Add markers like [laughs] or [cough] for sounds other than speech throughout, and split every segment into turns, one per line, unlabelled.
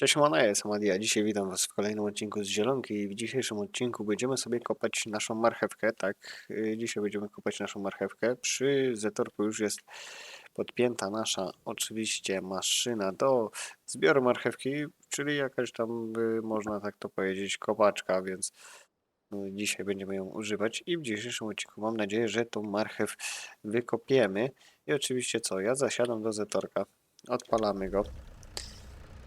Cześć, Mona, jestem Adia. Dzisiaj witam Was w kolejnym odcinku z Zielonki i w dzisiejszym odcinku będziemy sobie kopać naszą marchewkę, tak, y, dzisiaj będziemy kopać naszą marchewkę. Przy Zetorku już jest podpięta nasza, oczywiście, maszyna do zbioru marchewki, czyli jakaś tam, można tak to powiedzieć, kopaczka, więc no, dzisiaj będziemy ją używać i w dzisiejszym odcinku mam nadzieję, że tą marchew wykopiemy. I oczywiście co, ja zasiadam do Zetorka, odpalamy go.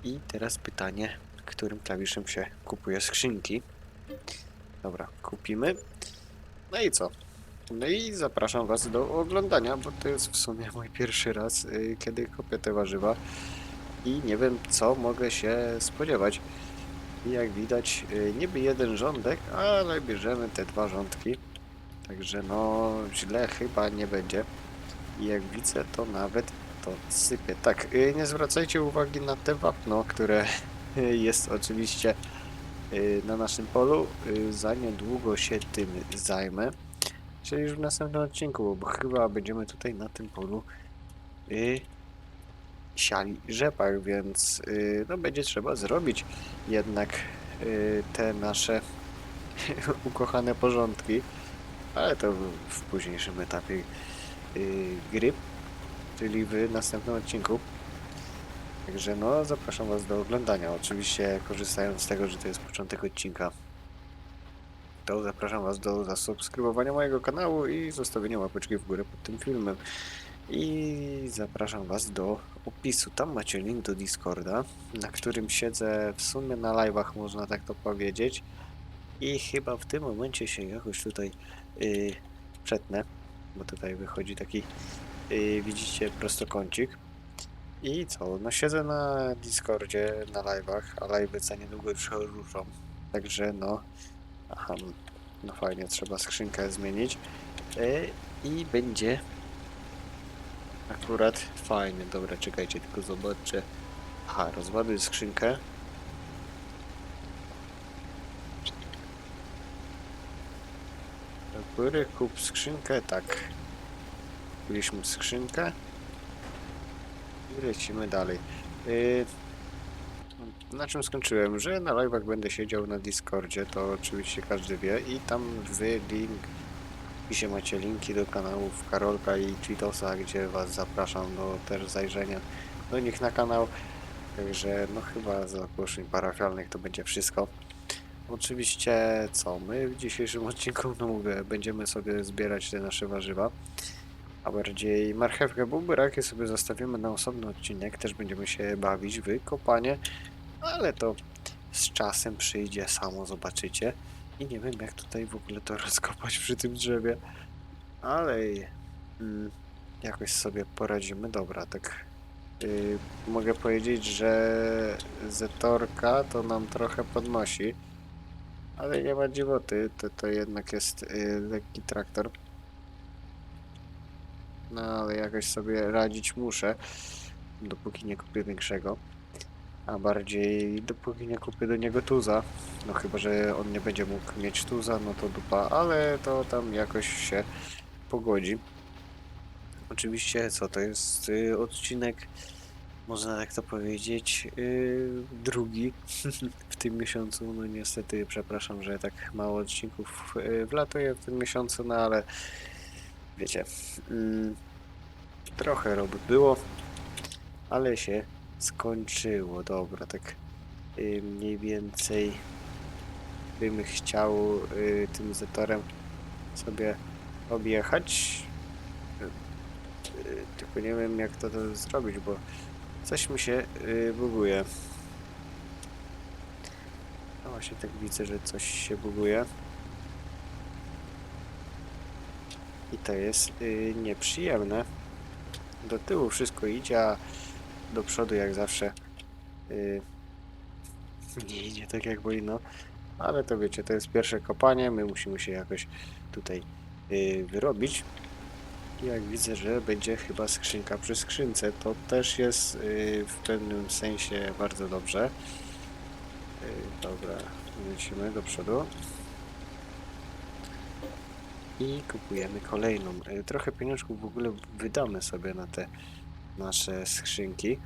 I teraz pytanie, którym klawiszem się kupuje skrzynki. Dobra, kupimy. No i co? No i zapraszam Was do oglądania, bo to jest w sumie mój pierwszy raz, y, kiedy kopię te warzywa i nie wiem, co mogę się spodziewać. I jak widać, y, niby jeden rządek, ale bierzemy te dwa rządki. Także no, źle chyba nie będzie. I jak widzę, to nawet to sypie. Tak, y, nie zwracajcie uwagi na te wapno, które jest oczywiście y, na naszym polu. Y, Za niedługo się tym zajmę. Czyli już w następnym odcinku, bo chyba będziemy tutaj na tym polu y, siali rzepak, więc y, no będzie trzeba zrobić jednak y, te nasze [laughs] ukochane porządki, ale to w, późniejszym etapie y, gry czyli w następnym odcinku. Także no, zapraszam Was do oglądania. Oczywiście korzystając z tego, że to jest początek odcinka, to zapraszam Was do zasubskrybowania mojego kanału i zostawienia łapeczki w górę pod tym filmem. I zapraszam Was do opisu. Tam macie link do Discorda, na którym siedzę w sumie na live'ach, można tak to powiedzieć. I chyba w tym momencie się jakoś tutaj yy, przetnę, bo tutaj wychodzi taki i widzicie prostokącik. I co? No siedzę na Discordzie, na live'ach, a live'y za niedługo już ruszą. Także no, aha, no fajnie, trzeba skrzynkę zmienić. E, I będzie akurat fajnie. Dobra, czekajcie, tylko zobaczę. Aha, rozładuję skrzynkę. Do góry, kup skrzynkę, tak. Kupiliśmy skrzynkę. I lecimy dalej. Yy, na czym skończyłem? Że na live'ach będę siedział na Discordzie, to oczywiście każdy wie. I tam w link, macie linki do kanałów Karolka i Cheetosa, gdzie was zapraszam do też zajrzenia do nich na kanał. Także no chyba z ogłoszeń parafialnych to będzie wszystko. Oczywiście co, my w dzisiejszym odcinku, no [laughs] mówię, będziemy sobie zbierać te nasze warzywa a bardziej marchewkę buberakie sobie zostawimy na osobny odcinek, też będziemy się bawić w kopanie, ale to z czasem przyjdzie, samo zobaczycie. I nie wiem jak tutaj w ogóle to [laughs] rozkopać przy tym drzewie, ale mm, jakoś sobie poradzimy. Dobra, tak yy, mogę powiedzieć, że Zetorka to nam trochę podnosi, ale nie ma dziwoty, to, to jednak jest yy, lekki traktor. No ale jakoś sobie radzić muszę, dopóki nie kupię większego. A bardziej dopóki nie kupię do niego tuza. No chyba, że on nie będzie mógł mieć tuza, no to dupa, ale to tam jakoś się pogodzi. Oczywiście, co to jest y, odcinek, można tak to powiedzieć, y, drugi [laughs] w tym miesiącu. No niestety, przepraszam, że tak mało odcinków y, wlatuje w tym miesiącu, no ale wiecie, mm, trochę roby było, ale się skończyło. Dobra, tak y, mniej więcej bym chciał y, tym zatorem sobie objechać. Y, y, tylko nie wiem jak to, to zrobić, bo coś mi się y, buguje. No właśnie tak widzę, że coś się buguje. I to jest y, nieprzyjemne. Do tyłu wszystko idzie, a do przodu jak zawsze y, nie idzie tak jak powinno. Ale to wiecie, to jest pierwsze kopanie, my musimy się jakoś tutaj y, wyrobić. Jak widzę, że będzie chyba skrzynka przy skrzynce, to też jest y, w pewnym sensie bardzo dobrze. Y, dobra, lecimy do przodu i kupujemy kolejną. E, Trochę pieniążków w ogóle wydamy sobie na te nasze skrzynki.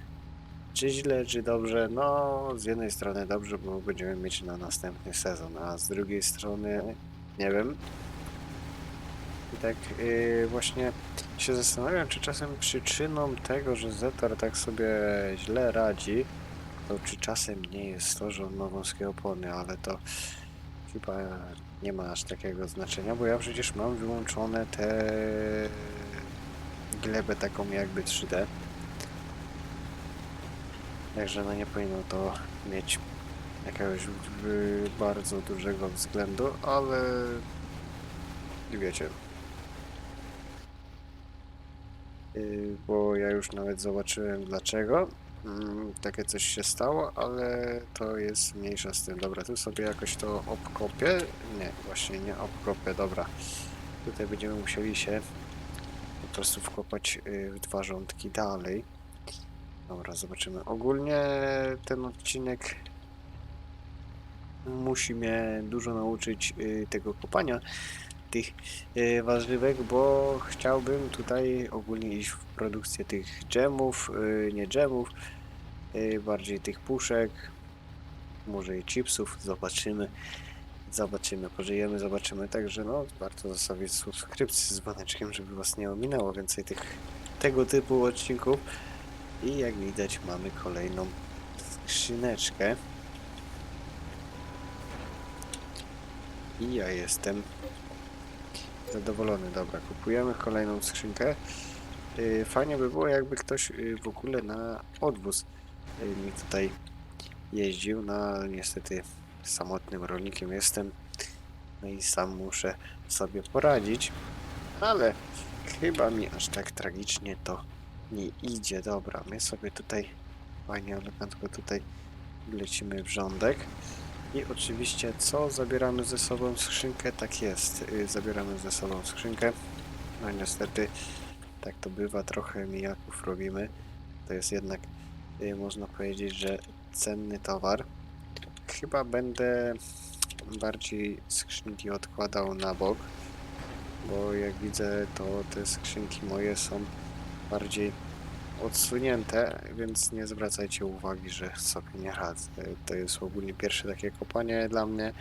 Czy źle, czy dobrze? No, z jednej strony dobrze, bo będziemy mieć na następny sezon, a z drugiej strony nie wiem. I tak yy, właśnie się zastanawiam, czy czasem przyczyną tego, że Zetor tak sobie źle radzi, to czy czasem nie jest to, że on ma wąskie opony, ale to chyba nie ma aż takiego znaczenia, bo ja przecież mam wyłączone te glebę taką jakby 3D. Także no nie powinno to mieć jakiegoś bardzo dużego względu, ale wiecie. Y, Bo ja już nawet zobaczyłem dlaczego takie coś się stało, ale to jest mniejsza z tym. Dobra, tu sobie jakoś to obkopię. Nie, właśnie nie obkopię, dobra. Tutaj będziemy musieli się po prostu wkopać y, w dwa rządki dalej. Dobra, zobaczymy. Ogólnie ten odcinek musi mnie dużo nauczyć y, tego kopania tych y, warzywek, bo chciałbym tutaj ogólnie iść w produkcję tych dżemów, y, nie dżemów, y, bardziej tych puszek, może i chipsów, zobaczymy. Zobaczymy, pożyjemy, zobaczymy. Także no, warto zostawić subskrypcję z dzwoneczkiem, żeby was nie ominęło więcej tych tego typu odcinków. I jak widać mamy kolejną skrzyneczkę. I ja jestem zadowolony. Dobra, kupujemy kolejną skrzynkę. Yy, Fajnie by było, jakby ktoś yy, w ogóle na odwóz yy, mi tutaj jeździł. No, niestety samotnym rolnikiem jestem. No i sam muszę sobie poradzić. Ale chyba mi aż tak tragicznie to nie idzie. Dobra, my sobie tutaj fajnie, elegancko tutaj lecimy w rządek. I oczywiście co zabieramy ze sobą skrzynkę? Tak jest, y, zabieramy ze sobą skrzynkę. No niestety tak to bywa, trochę mijaków robimy. To jest jednak, y, można powiedzieć, że cenny towar. Chyba będę bardziej skrzynki odkładał na bok, bo jak widzę to te skrzynki moje są bardziej odsunięte, więc nie zwracajcie uwagi, że sobie nie radzę. To jest ogólnie pierwsze takie kopanie dla mnie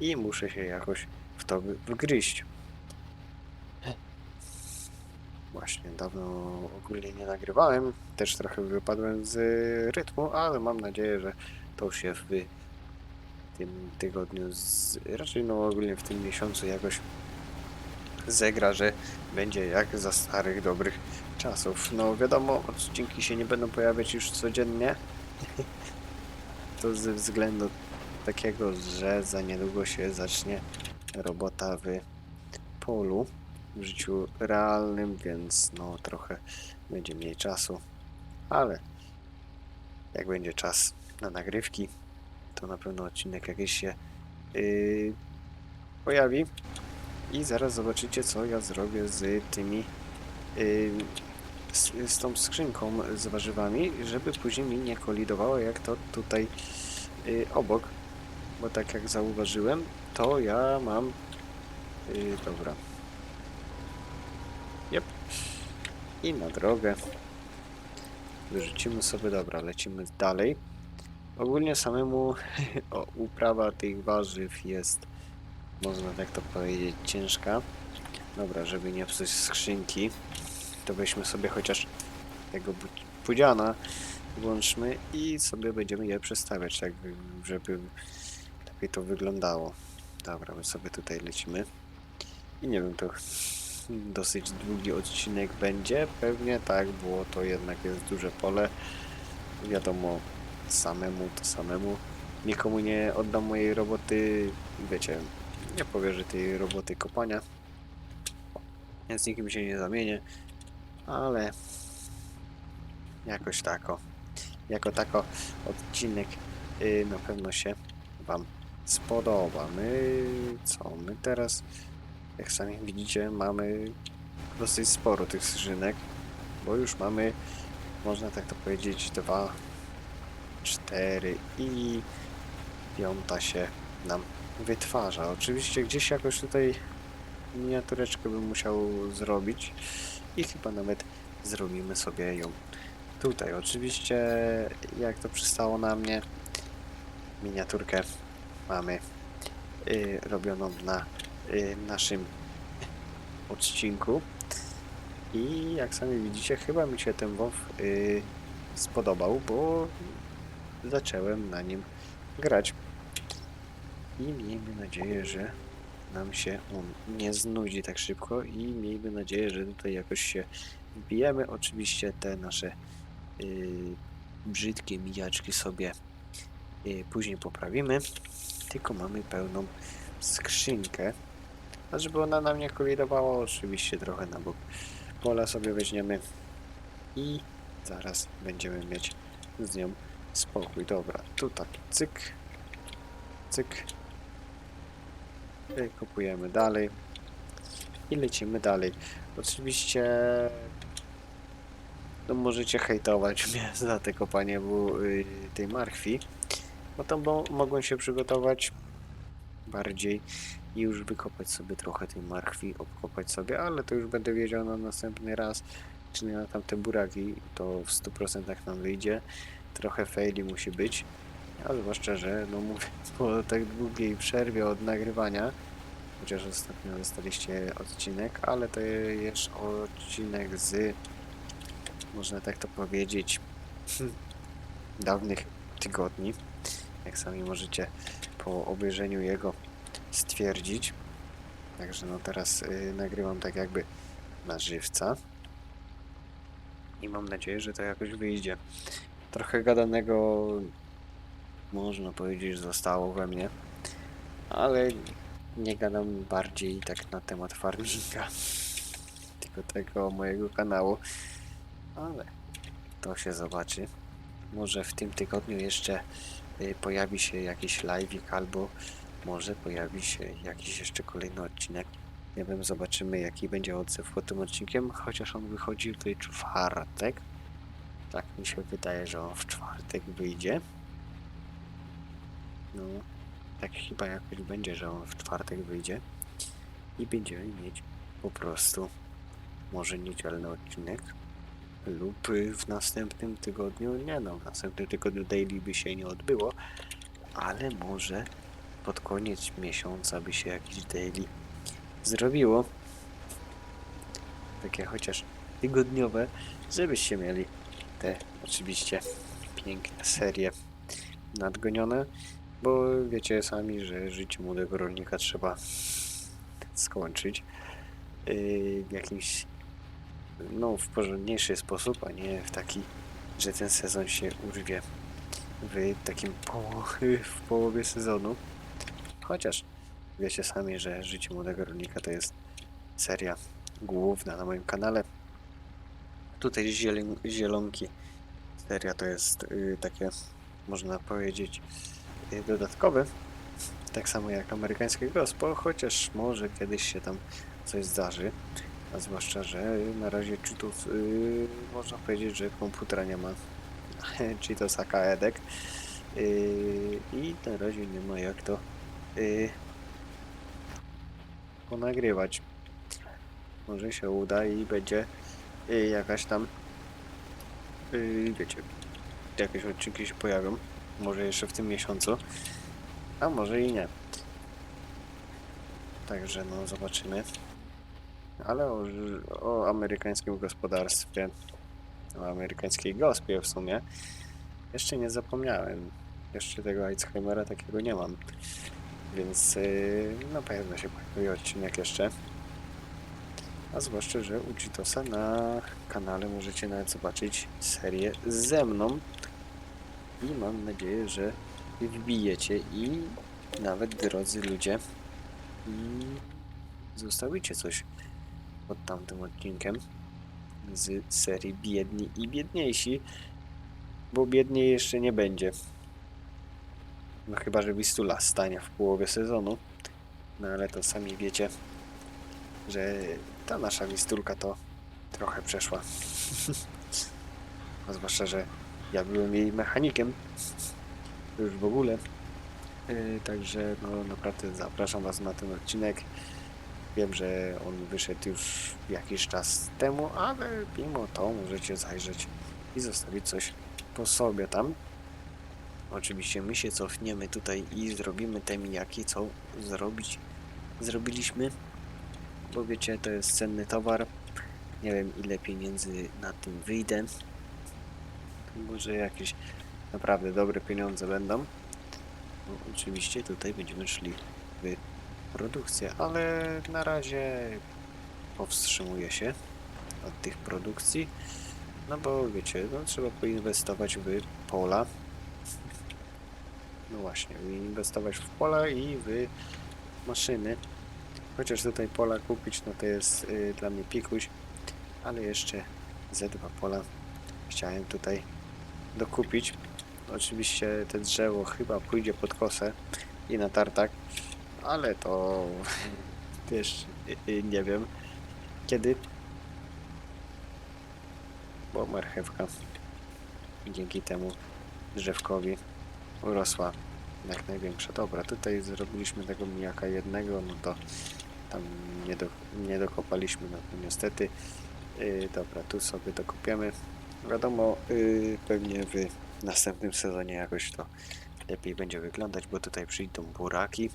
i muszę się jakoś w to wgryźć. Właśnie, dawno ogólnie nie nagrywałem, też trochę wypadłem z rytmu, ale mam nadzieję, że to się w tym tygodniu, z, raczej no ogólnie w tym miesiącu jakoś zegra, że będzie jak za starych, dobrych czasów. No wiadomo, odcinki się nie będą pojawiać już codziennie. to ze względu takiego, że za niedługo się zacznie robota w polu, w życiu realnym, więc no trochę będzie mniej czasu. Ale jak będzie czas na nagrywki, to na pewno odcinek jakiś się yy, pojawi. I zaraz zobaczycie, co ja zrobię z tymi yy, z, z tą skrzynką z warzywami, żeby później mi nie kolidowało jak to tutaj y, obok, bo tak jak zauważyłem, to ja mam y, dobra. Yep. i na drogę. Wyrzucimy sobie, dobra, lecimy dalej. Ogólnie samemu [laughs] o, uprawa tych warzyw jest można tak to powiedzieć ciężka. Dobra, żeby nie psuć skrzynki to weźmy sobie chociaż tego pudziana, włączmy i sobie będziemy je przestawiać, tak żeby lepiej to wyglądało. Dobra, my sobie tutaj lecimy. I nie wiem, to dosyć długi odcinek będzie. Pewnie tak, bo to jednak jest duże pole. Wiadomo, samemu to samemu. Nikomu nie oddam mojej roboty, wiecie, nie powierzę tej roboty kopania. Więc nikim się nie zamienię ale jakoś tako, jako tako odcinek y, na pewno się Wam spodoba. My, co, my teraz, jak sami widzicie, mamy dosyć sporo tych skrzynek, bo już mamy, można tak to powiedzieć, dwa, cztery i piąta się nam wytwarza. Oczywiście gdzieś jakoś tutaj miniatureczkę bym musiał zrobić i chyba nawet zrobimy sobie ją tutaj oczywiście, jak to przystało na mnie, miniaturkę mamy y, robioną na y, naszym odcinku. I jak sami widzicie, chyba mi się ten WoW y, spodobał, bo zacząłem na nim grać. I miejmy nadzieję, że nam się on nie znudzi tak szybko i miejmy nadzieję, że tutaj jakoś się wbijemy. Oczywiście te nasze y, brzydkie mijaczki sobie y, później poprawimy. Tylko mamy pełną skrzynkę. A żeby ona nam nie kolidowała, oczywiście trochę na bok pola sobie weźmiemy i zaraz będziemy mieć z nią spokój. Dobra, tutaj cyk, cyk. I kupujemy dalej i lecimy dalej. Oczywiście no możecie hejtować [laughs] mnie za te kopanie y, tej marchwi, no to bo mogłem się przygotować bardziej i już wykopać sobie trochę tej marchwi, obkopać sobie, ale to już będę wiedział na następny raz, czy na tamte buraki to w 100% nam wyjdzie. Trochę faili musi być, a zwłaszcza, że no mówię, [laughs] po tak długiej przerwie od nagrywania, chociaż ostatnio dostaliście odcinek, ale to jest odcinek z, można tak to powiedzieć, dawnych tygodni, jak sami możecie po obejrzeniu jego stwierdzić. Także no teraz y, nagrywam tak jakby na żywca. I mam nadzieję, że to jakoś wyjdzie. Trochę gadanego można powiedzieć zostało we mnie, ale nie gadam bardziej tak na temat farminga, [laughs] tylko tego mojego kanału, ale to się zobaczy. Może w tym tygodniu jeszcze y, pojawi się jakiś live'ik albo może pojawi się jakiś jeszcze kolejny odcinek. Nie wiem, zobaczymy jaki będzie odzew po tym odcinkiem, chociaż on wychodzi w czwartek. Tak mi się wydaje, że on w czwartek wyjdzie. No, tak chyba jakoś będzie, że on w czwartek wyjdzie. I będziemy mieć po prostu może niedzielny odcinek lub w następnym tygodniu, nie no, w następnym tygodniu daily by się nie odbyło, ale może pod koniec miesiąca by się jakiś daily zrobiło. Takie chociaż tygodniowe, żebyście mieli te oczywiście piękne serie nadgonione, bo wiecie sami, że życie młodego rolnika trzeba skończyć yy, w jakimś no w porządniejszy sposób, a nie w taki, że ten sezon się urwie w takim w połowie sezonu. Chociaż wiecie sami, że życie młodego rolnika to jest seria główna na moim kanale. Tutaj zielon zielonki seria to jest y, takie, można powiedzieć, y, dodatkowe. Tak samo jak amerykańskie gospel, chociaż może kiedyś się tam coś zdarzy. A zwłaszcza, że na razie Cheetos, y, można powiedzieć, że komputera nie ma. [laughs] Cheetos aka Edek. Y, I na razie nie ma jak to y, ponagrywać. Może się uda i będzie y, jakaś tam, y, wiecie, jakieś odcinki się pojawią. Może jeszcze w tym miesiącu, a może i nie. Także no zobaczymy. Ale o, o amerykańskim gospodarstwie, o amerykańskiej gospie w sumie, jeszcze nie zapomniałem. Jeszcze tego Alzheimera takiego nie mam. Więc yy, na pewno się pojawi odcinek jeszcze. A zwłaszcza, że u Cheetosa na kanale możecie nawet zobaczyć serię ze mną. I mam nadzieję, że wbijecie i nawet drodzy ludzie zostawicie coś pod tamtym odcinkiem z serii Biedni i Biedniejsi, bo biedniej jeszcze nie będzie. No chyba, że Wistula stanie w połowie sezonu. No ale to sami wiecie, że ta nasza Wistulka to trochę przeszła. A [laughs] zwłaszcza, że ja byłem jej mechanikiem. Już w ogóle. Yy, także no naprawdę zapraszam Was na ten odcinek. Wiem, że on wyszedł już jakiś czas temu, ale mimo to możecie zajrzeć i zostawić coś po sobie tam. Oczywiście my się cofniemy tutaj i zrobimy te mijaki, co zrobić zrobiliśmy, bo wiecie, to jest cenny towar. Nie wiem ile pieniędzy na tym wyjdę. Może jakieś naprawdę dobre pieniądze będą. No, oczywiście tutaj będziemy szli w produkcję, ale na razie powstrzymuję się od tych produkcji. No bo wiecie, no, trzeba poinwestować w pola. No właśnie, inwestować w pola i w maszyny. Chociaż tutaj pola kupić, no to jest y, dla mnie pikuś, ale jeszcze ze dwa pola chciałem tutaj dokupić. Oczywiście te drzewo chyba pójdzie pod kosę i na tartak, ale to [laughs] też nie wiem kiedy, bo marchewka dzięki temu drzewkowi urosła jak największa. Dobra, tutaj zrobiliśmy tego mijaka jednego, no to tam nie, do, nie dokopaliśmy, no to niestety. Yy, dobra, tu sobie dokopiemy. Wiadomo, yy, pewnie w następnym sezonie jakoś to lepiej będzie wyglądać, bo tutaj przyjdą buraki.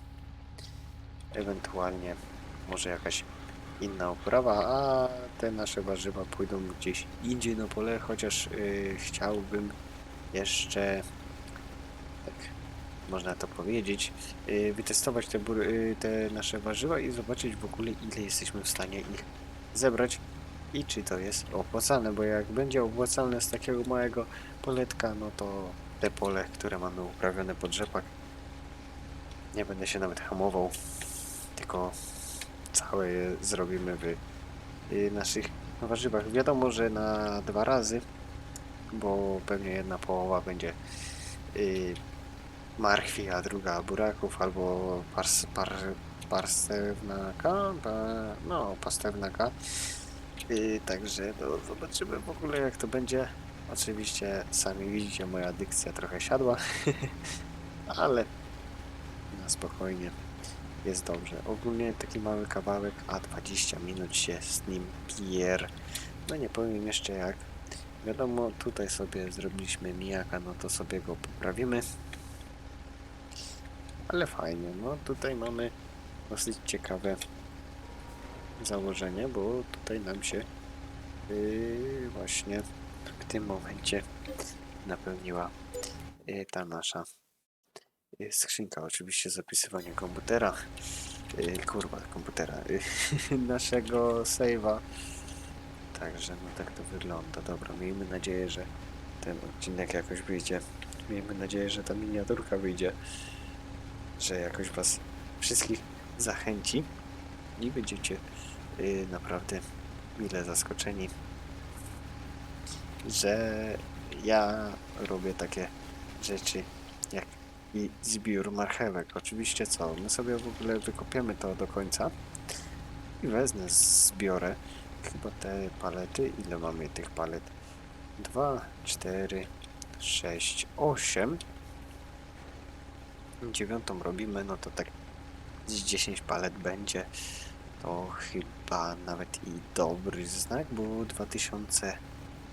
Ewentualnie może jakaś inna uprawa, a te nasze warzywa pójdą gdzieś indziej na pole, chociaż yy, chciałbym jeszcze tak można to powiedzieć, yy, wytestować te, yy, te nasze warzywa i zobaczyć w ogóle ile jesteśmy w stanie ich zebrać i czy to jest opłacalne, bo jak będzie opłacalne z takiego małego poletka, no to te pole, które mamy uprawione pod rzepak, nie będę się nawet hamował, tylko całe je zrobimy w y, naszych warzywach. Wiadomo, że na dwa razy, bo pewnie jedna połowa będzie y, marchwi, a druga buraków albo pars, par, no pastewnaka. Y, także no, zobaczymy w ogóle jak to będzie. Oczywiście sami widzicie, moja dykcja trochę siadła, [laughs] ale na spokojnie jest dobrze. Ogólnie taki mały kawałek, a 20 minut się z nim pier. No nie powiem jeszcze jak. Wiadomo, tutaj sobie zrobiliśmy mijaka, no to sobie go poprawimy. Ale fajnie, no tutaj mamy dosyć ciekawe założenie, bo tutaj nam się yy, właśnie w tym momencie napełniła yy, ta nasza yy, skrzynka. Oczywiście zapisywanie komputera, yy, kurwa komputera, yy, [laughs] naszego save'a. Także no tak to wygląda. Dobra, miejmy nadzieję, że ten odcinek jakoś wyjdzie. Miejmy nadzieję, że ta miniaturka wyjdzie, że jakoś was wszystkich zachęci i będziecie naprawdę mile zaskoczeni, że ja robię takie rzeczy jak i zbiór marchewek. Oczywiście co, my sobie w ogóle wykopiemy to do końca i wezmę, zbiorę chyba te palety. Ile mamy tych palet? 2, 4, 6, 8. Dziewiątą robimy, no to tak z 10 palet będzie. To chyba nawet i dobry znak, bo 2000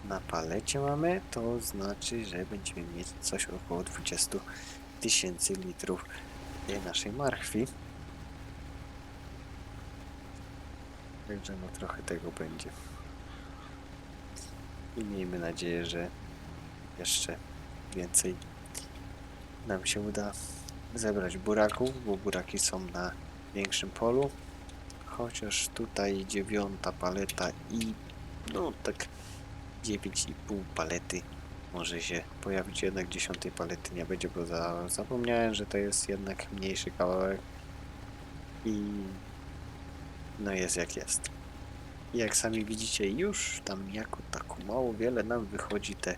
na palecie mamy, to znaczy, że będziemy mieć coś około 20 tysięcy litrów naszej marchwi. Także no trochę tego będzie. I miejmy nadzieję, że jeszcze więcej nam się uda zebrać buraków, bo buraki są na większym polu. Chociaż tutaj dziewiąta paleta i no tak 9,5 palety może się pojawić, jednak dziesiątej palety nie będzie, bo za, zapomniałem, że to jest jednak mniejszy kawałek i no jest jak jest. Jak sami widzicie, już tam jako tako mało wiele nam wychodzi te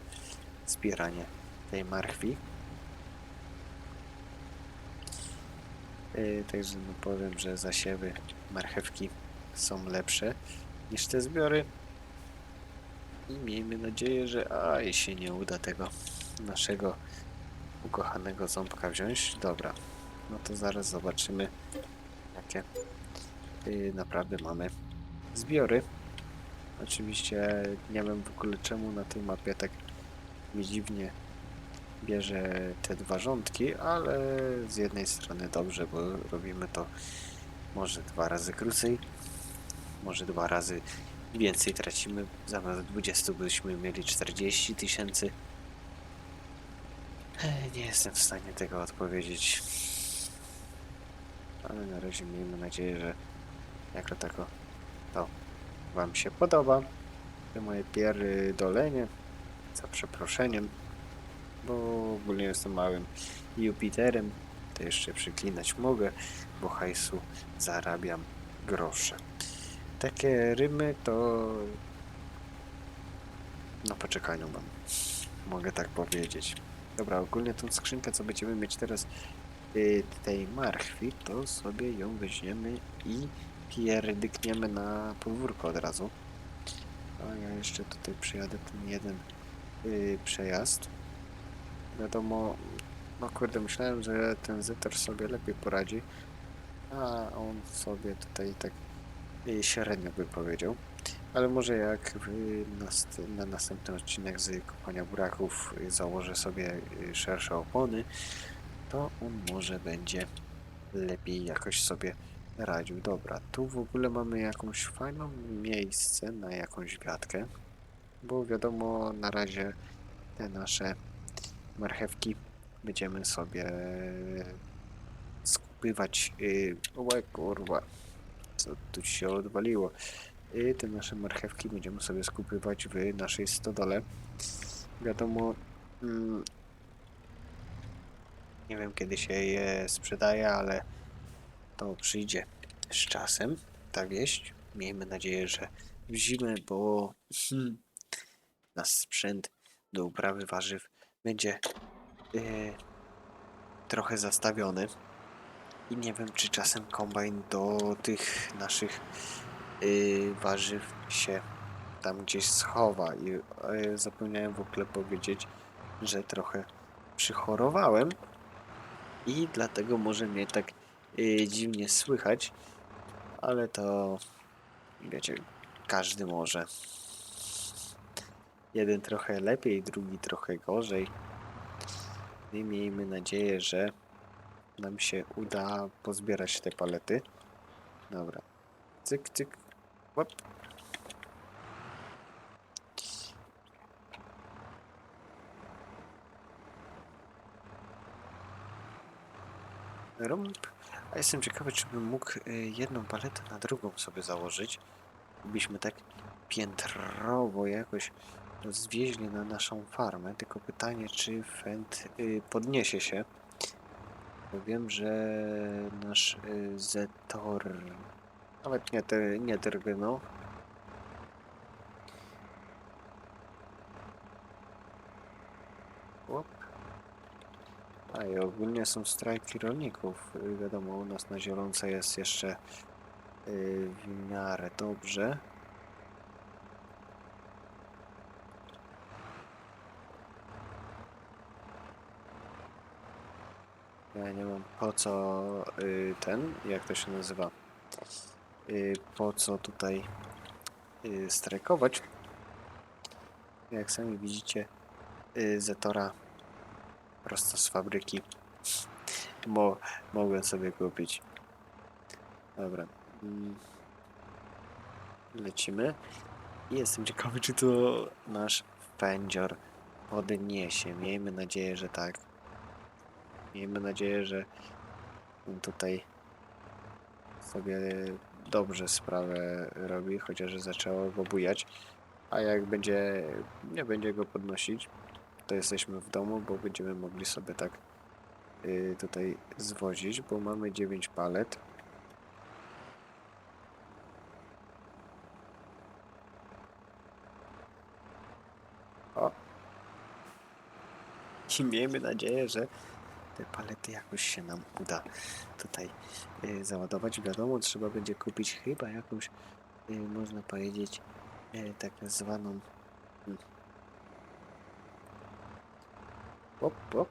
zbieranie tej marchwi. Yy, także no powiem, że zasiewy marchewki są lepsze niż te zbiory. I miejmy nadzieję, że aj się nie uda tego naszego ukochanego ząbka wziąć. Dobra, no to zaraz zobaczymy, jakie yy, naprawdę mamy zbiory. Oczywiście nie wiem w ogóle czemu na tej mapie tak mi dziwnie bierze te dwa rządki, ale z jednej strony dobrze, bo robimy to może dwa razy krócej, może dwa razy więcej tracimy. Zamiast 20 byśmy mieli 40 tysięcy. Nie jestem w stanie tego odpowiedzieć. Ale na razie miejmy nadzieję, że jako tako to Wam się podoba. To moje pierdolenie za przeproszeniem, bo ogólnie jestem małym Jupiterem. To jeszcze przyklinać mogę, bo hajsu zarabiam grosze. Takie rymy to no poczekaniu mam. Mogę tak powiedzieć. Dobra, ogólnie tą skrzynkę, co będziemy mieć teraz y, tej marchwi, to sobie ją weźmiemy i pierdykniemy na podwórko od razu. A ja jeszcze tutaj przyjadę ten jeden y, przejazd. Wiadomo, no kurde, myślałem, że ten Zetor sobie lepiej poradzi, a on sobie tutaj tak średnio by powiedział. Ale może jak na następny odcinek z kopania buraków założę sobie szersze opony, to on może będzie lepiej jakoś sobie radził. Dobra, tu w ogóle mamy jakąś fajną miejsce na jakąś wiatkę, bo wiadomo na razie te nasze marchewki będziemy sobie skupywać. Yy, o kurwa, co tu się odwaliło? I te nasze marchewki będziemy sobie skupywać w naszej stodole. Wiadomo, mm, nie wiem kiedy się je sprzedaje, ale to przyjdzie z czasem, ta wieść. Miejmy nadzieję, że w zimę, bo hmm, nasz sprzęt do uprawy warzyw będzie e, trochę zastawiony. I nie wiem, czy czasem kombajn do tych naszych y, warzyw się tam gdzieś schowa. I y, zapomniałem w ogóle powiedzieć, że trochę przychorowałem i dlatego może mnie tak y, dziwnie słychać, ale to wiecie, każdy może. Jeden trochę lepiej, drugi trochę gorzej. I miejmy nadzieję, że nam się uda pozbierać te palety. Dobra. Cyk, cyk. Łap. Rąb. A jestem ciekawy, czy bym mógł y, jedną paletę na drugą sobie założyć. Byśmy tak piętrowo jakoś zwieźli na naszą farmę. Tylko pytanie, czy Fent y, podniesie się. Wiem, że nasz y, Zetor, nawet nie, te, nie Łop. A i ogólnie są strajki rolników. Wiadomo, u nas na Zielonce jest jeszcze y, w miarę dobrze. Nie mam po co y, ten, jak to się nazywa, y, po co tutaj y, strajkować. Jak sami widzicie, y, Zetora prosto z fabryki, bo mogłem sobie kupić. Dobra. mm. Lecimy. I jestem ciekawy, czy to nasz pędzior podniesie. Miejmy nadzieję, że tak. Miejmy nadzieję, że tutaj sobie dobrze sprawę robi, chociaż zaczęło go bujać. A jak będzie, nie będzie go podnosić, to jesteśmy w domu, bo będziemy mogli sobie tak y, tutaj zwozić, bo mamy 9 palet. O! I miejmy nadzieję, że te palety jakoś się nam uda tutaj y, załadować. Wiadomo, trzeba będzie kupić chyba jakąś, y, można powiedzieć, y, tak zwaną hmm. Op, op.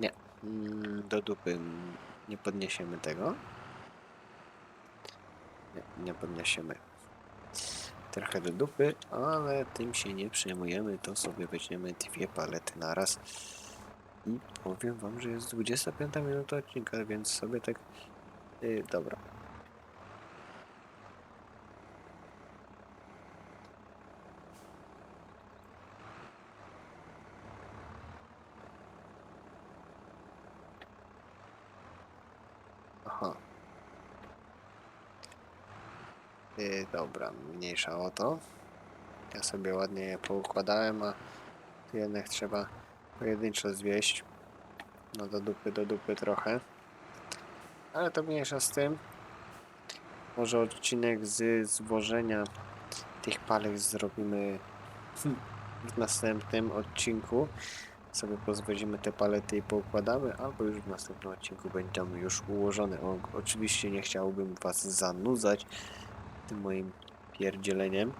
Nie, mm, do dupy mm, nie podniesiemy tego. nie podniesiemy. Trochę do dupy, ale tym się nie przejmujemy, to sobie weźmiemy dwie palety naraz. I powiem wam, że jest 25 minuta odcinka, więc sobie tak... Yy, dobra. Aha. Yy, dobra, mniejsza o to. Ja sobie ładnie je poukładałem, a jednak trzeba pojedynczo zwieść. No do dupy, do dupy trochę. Ale to mniejsza z tym. Może odcinek z złożenia tych palek zrobimy w następnym odcinku. Sobie pozwolimy te palety i poukładamy, albo już w następnym odcinku będą już ułożone. O, oczywiście nie chciałbym Was zanudzać tym moim pierdzieleniem.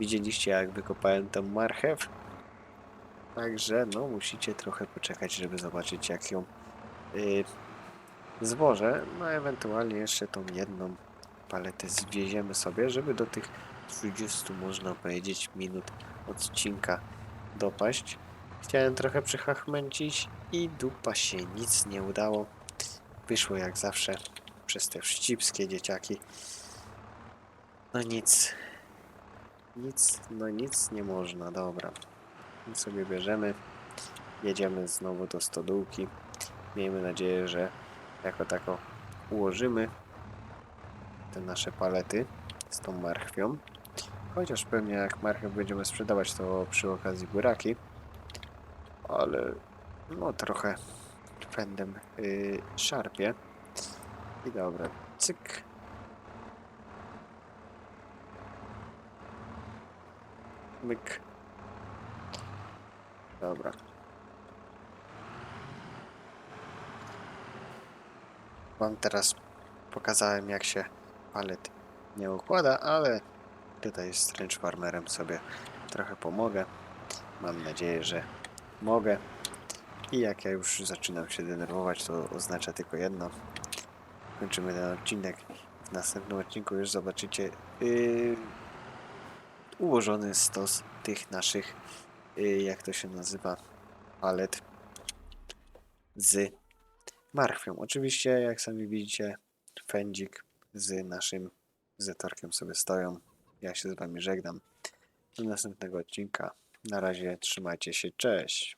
Widzieliście jak wykopałem tą marchew? Także no musicie trochę poczekać, żeby zobaczyć jak ją yy, złożę. No ewentualnie jeszcze tą jedną paletę zwieziemy sobie, żeby do tych 30 można powiedzieć minut odcinka dopaść. Chciałem trochę przychachmęcić i dupa się nic nie udało. Wyszło jak zawsze przez te wścibskie dzieciaki. No nic. Nic, no nic nie można, dobra. I sobie bierzemy. Jedziemy znowu do stodółki. Miejmy nadzieję, że jako tako ułożymy te nasze palety z tą marchwią. Chociaż pewnie jak marchew będziemy sprzedawać, to przy okazji buraki. Ale no trochę pędem yy, szarpie. I dobra, cyk. Myk. Dobra. Wam teraz pokazałem jak się palet nie układa, ale tutaj z Strange Farmerem sobie trochę pomogę. Mam nadzieję, że mogę. I jak ja już zaczynam się denerwować, to oznacza tylko jedno. Kończymy ten odcinek. W następnym odcinku już zobaczycie yy, ułożony stos tych naszych, yy, jak to się nazywa, palet z marchwią. Oczywiście, jak sami widzicie, fędzik z naszym zetorkiem sobie stoją. Ja się z wami żegnam. Do następnego odcinka. Na razie trzymajcie się. Cześć.